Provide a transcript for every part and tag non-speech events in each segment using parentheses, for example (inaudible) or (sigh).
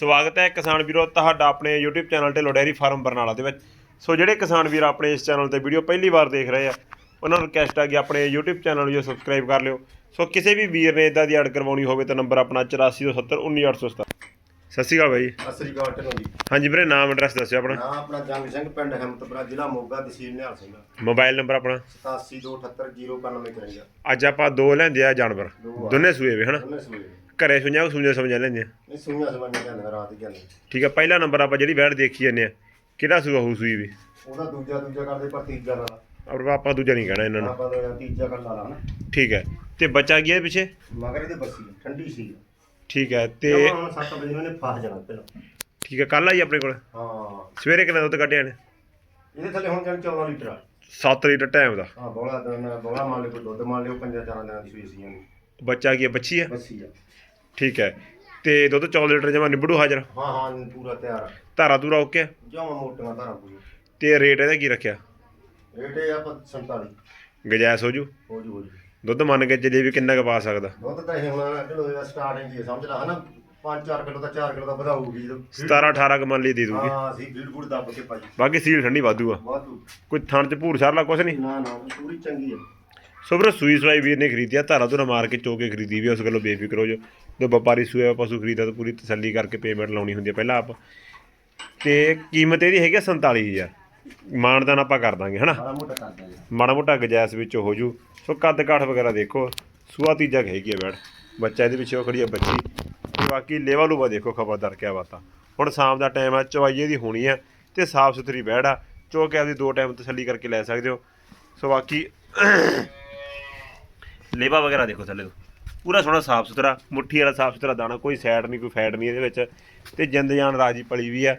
ਸਵਾਗਤ ਹੈ ਕਿਸਾਨ ਵੀਰੋ ਤੁਹਾਡਾ ਆਪਣੇ YouTube channel Dhillon dairy farm Barnala ਦੇ ਵਿੱਚ। ਸੋ ਜਿਹੜੇ ਕਿਸਾਨ ਵੀਰ ਆਪਣੇ ਇਸ ਚੈਨਲ ਤੇ ਵੀਡੀਓ ਪਹਿਲੀ ਵਾਰ ਦੇਖ ਰਹੇ ਆ ਉਹਨਾਂ ਨੂੰ ਰਿਕਵੈਸਟ ਆ ਕਿ ਆਪਣੇ YouTube ਚੈਨਲ ਨੂੰ ਜੋ ਸਬਸਕ੍ਰਾਈਬ ਕਰ ਲਿਓ। ਸੋ ਕਿਸੇ ਵੀ ਵੀਰ ਨੇ ਇਦਾਂ ਦੀ ਐਡ ਕਰਵਾਉਣੀ ਹੋਵੇ ਤਾਂ ਨੰਬਰ ਆਪਣਾ 8470191877 ਸਤਿ ਸ਼੍ਰੀ ਅਕਾਲ ਬਾਈ। ਸਤਿ ਸ੍ਰੀ ਅਕਾਲ ਜੀ। ਹਾਂਜੀ ਵੀਰੇ ਨਾਮ ਐਡਰੈਸ ਦੱਸਿਓ ਆਪਣਾ। ਨਾਮ ਆਪਣਾ ਜੰਗ ਸਿੰਘ ਪਿੰਡ ਹਿੰਮਤਪੁਰਾ ਜ਼ਿਲ੍ਹਾ ਮੋਗਾ ਤਹਿਸੀਲ ਨਿਹਾਲ ਸਿੰਘ। ਮੋਬਾਈਲ ਨੰਬਰ ਆਪਣਾ। 8728809153 ਅੱਜ ਆਪਾਂ ਦੋ ਲੈਂਦੇ ਆ ਜਾਨਵਰ। ਦੋਨੇ ਸੂਏ ਵੇ ਹਨਾ? ਸੂਏ ਘਰੇ ਸੁਣਿਆ ਸੁਣਿਆ ਸਮਝਿਆ ਲੈਂਦੇ ਆ? ਨਹੀਂ ਸੂਈਆਂ ਸਮਾਈਆਂ ਜਾਂਦੀਆਂ ਰਾਤ ਹੀ ਜਾਂਦੀਆਂ ਠੀਕ ਹੈ ਪਹਿਲਾ ਨੰਬਰ ਆਪਾਂ ਜਿਹੜੀ ਵੈੜ ਦੇਖੀ ਜਾਂਦੇ ਆ ਕਿਹੜਾ ਸੂਆ ਹੋਊ ਸੂਈ ਵੀ? ਉਹਦਾ ਦੂਜਾ ਦੂਜਾ ਕਰਦੇ ਪਰ ਤੀਜਾ ਲਾ ਔਰ ਆਪਾਂ ਦੂਜਾ ਨਹੀਂ ਕਹਿਣਾ ਇਹਨਾਂ ਨੂੰ। ਆਪਾਂ ਦਾ ਤੀਜਾ ਕਰ ਲਾ ਨਾ। ਠੀਕ ਹੈ ਤੇ ਬੱਚਾ ਹੈ ਪਿੱਛੇ? ਮਗਰ ਇਹਦੇ ਬੱਸੀ ਆ, ਠੰਡੀ ਸੀ। ਠੀਕ ਹੈ ਤੇ ਤੇ ਹੁਣ 7 ਵਜੇ ਉਹਨੇ ਫਸ ਜਾਣਾ ਪਹਿਲਾਂ। ਠੀਕ ਹੈ ਕੱਲ ਆਈ ਆਪਣੇ ਕੋਲ? ਹਾਂ। ਸਵੇਰੇ ਕਿੰਨਾ ਦੁੱਧ ਕੱਢਿਆ ਨੇ ਇਹਦੇ ਥੱਲੇ ਹੁਣ ਜਾਨ 14 ਲੀਟਰ ਆ। 7 ਲੀਟਰ ਟਾਈਮ ਦਾ। ਹਾਂ ਬੋਲਾ ਦਿਨ ਬੋਲਾ ਮੰਨ ਲਿਓ ਕੋਈ ਦੁੱਧ ਮੰਨ ਲਿਓ ਪੰਜਾਂ ਚਾਰਾਂ ਦਿਨਾਂ ਦੀ ਸੂਈ ਸੀ ਬੱਚਾ ਕੀ ਹੈ ਬੱਚੀ ਹੈ ਬੱਸੀ ਆ। ਠੀਕ ਹੈ। ਤੇ ਦੁੱਧ 14 ਲੀਟਰ ਜਮਾ ਨਿਬੜੂ ਹਾਜ਼ਰ? ਹਾਂ ਹਾਂ ਪੂਰਾ ਤਿਆਰ। ਆ ਧਾਰਾ ਧੂਰਾ ਓਕੇ ਜਮਾ ਮੋਟੀਆਂ ਧਾਰਾਂ ਪੂਰੀ ਤੇ ਰੇਟ ਇਹਦਾ ਕੀ ਰੱਖਿਆ? ਰੇਟ ਇਹ ਆਪਾਂ 47 ਗਜੈਸ ਹੋ ਜੂ? ਹੋ ਜੂ ਹੋ ਜੂ। ਦੁੱਧ ਮੰਨ ਕੇ ਚੱਲੇ ਵੀ ਕਿੰਨਾ ਕੁ ਪਾ ਸਕਦਾ? ਦੁੱਧ ਤਾਂ ਇਹ ਹੁਣ ਕਿਲੋ ਦਾ ਸਟਾਰਟਿੰਗ ਹੀ ਸਮਝ ਲਾ ਹਨਾ? 5-4 ਕਿਲੋ ਦਾ 4 ਕਿਲੋ ਦਾ ਵਧਾਊਗੀ। ਜਦੋਂ 17 18 ਕ ਮੰਨ ਲਈ ਦੇ ਦੂਗੀ। ਹਾਂ ਸੀ ਫੀਡ ਫੂਡ ਦੱਬ ਕੇ ਪਾਈ। ਬਾਕੀ ਸੀਲ ਠੰਡੀ ਵਾਧੂ ਆ। ਵਾਧੂ। ਕੋਈ ਥਣ ਚ ਭੂਰ ਛਾਰਲਾ ਕੁਛ ਨਹੀਂ? ਨਾ ਨਾ ਪੂਰੀ ਚੰਗੀ ਹੈ। ਸੋ ਵੀਰੋ ਸੂਈ ਸਵਾਈ ਵੀਰ ਨੇ ਖਰੀਦਿਆ ਧਾਰਾ ਧੁਰਾ ਮਾਰ ਕੇ ਚੋ ਕੇ ਖਰੀਦੀ ਵੀ ਆ, ਉਸ ਗੱਲੋਂ ਬੇਫਿਕਰ ਹੋ ਜੋ ਜੋ ਵਪਾਰੀ ਸੂਆ ਪਸ਼ੂ ਖਰੀਦਾ ਤਾਂ ਪੂਰੀ ਤਸੱਲੀ ਕਰਕੇ ਪੇਮੈਂਟ ਲਾਉਣੀ ਹੁੰਦੀ ਹੈ ਪਹਿਲਾਂ ਆਪ। ਤੇ ਕੀਮਤ ਇਹਦੀ ਹੈਗੀ ਆ 47000 ਮਾਨਦਾਨ ਆਪਾਂ ਕਰ ਦਾਂਗੇ ਹਨਾ? ਸਾਰਾ ਮੋਟਾ ਕਰਦਾ ਜੀ ਮਾੜਾ ਮੋਟਾ ਗਜੈਸ ਵਿੱਚ ਹੋ ਜੂ ਸੋ ਕੱਦ ਕਾਠ ਵਗੈਰਾ ਦੇਖੋ ਸੂਆ ਤੀਜਾ ਹੈਗੀ ਆ ਬੈੜ ਬੱਚਾ ਇਹਦੇ ਪਿੱਛੇ ਖੜੀ ਆ ਬੱਚੀ। ਤੇ ਬਾਕੀ ਲੇਵਾ ਲੂਵਾ ਦੇਖੋ ਖਬਰਦਾਰ ਕਿਆ ਬਾਤਾਂ। ਹੁਣ ਸ਼ਾਮ ਦਾ ਟਾਈਮ ਆ ਚਵਾਈਏ ਦੀ ਹੋਣੀ ਆ ਤੇ ਸਾਫ਼ ਸੁਥਰੀ ਬੈੜ ਆ। ਚੋ ਕੇ ਆਪਦੀ ਦੋ ਟਾਈਮ ਤਸੱਲੀ ਕਰਕੇ ਲੈ ਸਕਦੇ ਹੋ। ਸੋ ਬਾਕੀ (coughs) ਲੇਵਾ ਵਗੈਰਾ ਦੇਖੋ ਥੱਲੇ। ਤੋਂ ਪੂਰਾ ਸੋਹਣਾ ਸਾਫ਼ ਸੁਥਰਾ ਮੁੱਠੀ ਵਾਲਾ ਸਾਫ਼ ਸੁਥਰਾ ਦਾਣਾ ਕੋਈ ਸੈਡ ਨਹੀਂ ਕੋਈ ਫੈਟ ਨਹੀਂ ਇਹਦੇ ਵਿੱਚ ਤੇ ਜਿੰਦ ਜਾਨ ਰਾਜੀ ਪਲੀ ਵੀ ਆ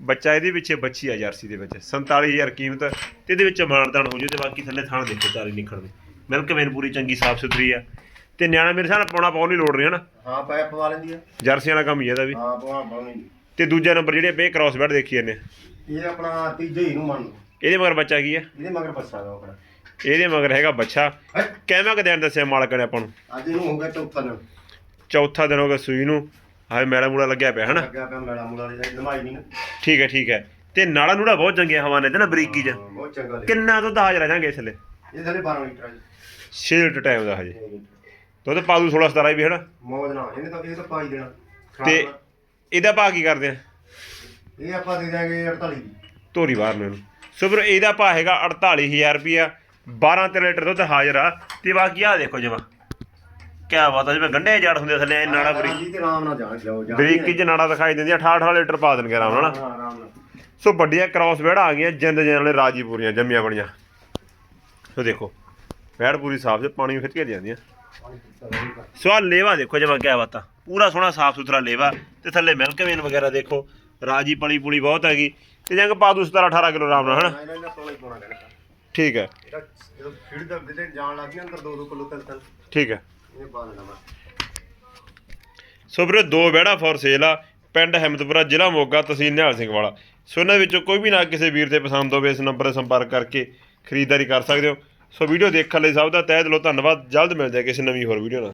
ਬੱਚਾ ਇਹਦੇ ਪਿੱਛੇ ਬੱਚੀ ਆ ਜਰਸੀ ਦੇ ਵਿੱਚ 47000 ਕੀਮਤ ਤੇ ਇਹਦੇ ਵਿੱਚ ਮਾਨਦਾਨ ਹੋ ਜੂ ਤੇ ਬਾਕੀ ਥੱਲੇ ਥਾਣ ਦੇਖੋ ਚਾਰੀ ਨਿਕਲਦੇ ਮਿਲਕ ਵੇਨ ਪੂਰੀ ਚੰਗੀ ਸਾਫ਼ ਸੁਥਰੀ ਆ। ਤੇ ਨਿਆਣਾ ਮੇਰੇ ਸਾਹ ਪਾਉਣਾ ਪਾਉਣ ਨਹੀਂ ਲੋੜ ਨਹੀਂ ਹਨਾ ਹਾਂ ਪੈ ਪਵਾ ਲੈਂਦੀ ਆ। ਜਰਸੀ ਵਾਲਾ ਕੰਮ ਹੀ ਇਹਦਾ ਵੀ। ਹਾਂ ਪਵਾ ਪਾਉਣੀ ਤੇ ਦੂਜਾ ਨੰਬਰ ਜਿਹੜੇ ਪੇ ਕ੍ਰਾਸ ਬੈਡ ਦੇਖੀ ਜਾਂਦੇ। ਇਹ ਆਪਣਾ ਤੀਜੇ ਹੀ ਨੂੰ ਮੰਨ ਲਓ। ਇਹਦੇ ਮਗਰ ਬੱਚਾ ਕੀ ਆ? ਇਹਦੇ ਮਗਰ ਬੱਸਾ ਦਾ ਆਪਣਾ। ਇਹਦੇ ਮਗਰ ਹੈਗਾ ਬੱਚਾ। ਹੈਂ? ਕਿਵੇਂ ਕਿ ਦਿਨ ਦੱਸਿਆ ਮਾਲਕ ਨੇ ਆਪਾਂ ਨੂੰ? ਅੱਜ ਇਹਨੂੰ ਹੋ ਗਿਆ ਚੌਥਾ ਦਿਨ। ਚੌਥਾ ਦਿਨ ਹੋ ਗਿਆ ਸੂਈ ਨੂੰ। ਹਾਏ ਮੈਲਾ ਮੂਲਾ ਲੱਗਿਆ ਪਿਆ ਹਨਾ? ਲੱਗਿਆ ਪਿਆ ਮੇਲਾ ਮੂਲਾ ਦੇ ਦਮਾਈ ਨਹੀਂ ਨਾ। ਠੀਕ ਹੈ ਠੀਕ ਹੈ। ਤੇ ਨਾੜਾ ਨੂੜਾ ਬਹੁਤ ਚੰਗੇ ਹਵਾ ਨੇ ਤੇ ਨਾ ਬਰੀਕੀ ਚ। ਹਾਂ, ਬਹੁਤ ਚੰਗਾ ਕਿੰਨਾ ਦੁੱਧ ਹਾਜ਼ਰ ਆ ਜਾਂਗੇ ਇਸ ਲਈ ਇਹ ਥੱਲੇ 12 ਲੀਟਰ 6 ਲੀਟਰ ਟਾਈਮ ਦਾ ਹਜੇ। ਦੁੱਧ ਪਾ ਦੂ 16 17 ਵੀ ਹਨਾ? ਮੌਜ ਨਾਲ। ਇਹਨੇ ਤਾਂ ਇਹ ਤਾਂ ਪਾਈ ਦੇਣਾ। ਤੇ ਇਹਦਾ ਭਾਅ ਕੀ ਕਰਦੇ ਆ? ਇਹ ਆਪਾਂ ਦੇ ਦਿਆਂਗੇ 48 ਦੀ ਧੋਰੀ ਬਾਹਰ ਨੂੰ ਇਹਨੂੰ। ਸੋ ਫਿਰ ਇਹਦਾ ਭਾਅ ਹੈਗਾ 48000 ਰੁਪਿਆ 12 ਤੇ ਲੀਟਰ ਦੁੱਧ ਹਾਜ਼ਰ ਆ। ਤੇ ਬਾਕੀ ਆ ਦੇਖੋ ਜਮਾ। ਕਿਆ ਬਾਤ ਆ ਜਿਵੇਂ ਗੰਢੇ ਜੜ ਹੁੰਦੇ ਥੱਲੇ ਨਾੜਾ ਬਰੀ। ਜੀ ਤੇ ਆਰਾਮ ਨਾਲ ਜਾਣ ਜਾਓ ਜਾਣ ਬਰੀਕੀ ਚ ਨਾੜਾ ਦਿਖਾਈ ਦਿੰਦੀ ਆ 18 ਲੀਟਰ ਪਾ ਦੇਣਗੇ ਆਰਾਮ ਨਾਲ। ਹਾਂ ਆਰਾਮ ਨਾਲ। ਸੋ ਵੱਡੀਆਂ ਕ੍ਰਾਸ ਵੈੜ ਆ ਗਈਆਂ ਜਿੰਦ ਜਨ ਵਾਲੇ ਰਾਜੀ ਪੂਰੀਆਂ ਜੰਮੀਆਂ ਬਣੀਆਂ। ਸੋ ਦੇਖੋ ਵੈੜ ਪੂਰੀ ਸਾਫ਼ ਚ ਪਾਣੀ ਖਿੱਚ ਕੇ ਜਾਂਦੀਆਂ ਸੋ ਆ ਲੇਵਾ ਦੇਖੋ ਜਮਾ ਕਿਆ ਬਾਤਾਂ ਪੂਰਾ ਸੋਹਣਾ ਸਾਫ਼ ਸੁਥਰਾ ਲੇਵਾ। ਤੇ ਥੱਲੇ ਮਿਲਕ ਵੇਨ ਵਗੈਰਾ ਦੇਖੋ ਰਾਜੀ ਪਲੀ ਪੁਲੀ ਬਹੁਤ ਹੈਗੀ। ਤੇ ਜੰਗ ਪਾ ਦੂ 17 18 ਕਿਲੋ ਆਰਾਮ ਨਾਲ ਹਨਾ? ਠੀਕ ਹੈ। ਇਹਦਾ ਜਦੋਂ ਫੀਡ ਦਾ ਦਿਲੇ ਜਾਣ ਲੱਗ ਗਿਆ ਅੰਦਰ 2-2 ਕਿਲੋ ਤਿੰਨ ਠੀਕ ਹੈ। ਇਹ ਦੇਣਾ ਬਸ ਸੋ ਵੀਰੇ ਦੋ ਵਿਹੜਾ ਫੋਰ ਸੇਲ ਆ ਪਿੰਡ ਹਿੰਮਤਪੁਰਾ ਜ਼ਿਲ੍ਹਾ ਮੋਗਾ ਤਹਿਸੀਲ ਨਿਹਾਲ ਸਿੰਘ ਵਾਲਾ। ਸੋ ਇਹਨਾਂ ਵਿੱਚੋਂ ਕੋਈ ਵੀ ਨਾ ਕਿਸੇ ਵੀਰ ਤੇ ਪਸੰਦ ਹੋਵੇ ਇਸ ਨੰਬਰ 'ਤੇ ਸੰਪਰਕ ਕਰਕੇ ਖਰੀਦਦਾਰੀ ਕਰ ਸਕਦੇ ਹੋ। ਸੋ ਵੀਡੀਓ ਦੇਖਣ ਲਈ ਸਭ ਦਾ ਤਹਿ ਦਿਲੋਂ ਧੰਨਵਾਦ। ਜਲਦ ਮਿਲਦੇ ਹਾਂ ਕਿਸੇ ਨਵੀਂ ਹੋਰ ਵੀਡੀਓ ਨਾਲ।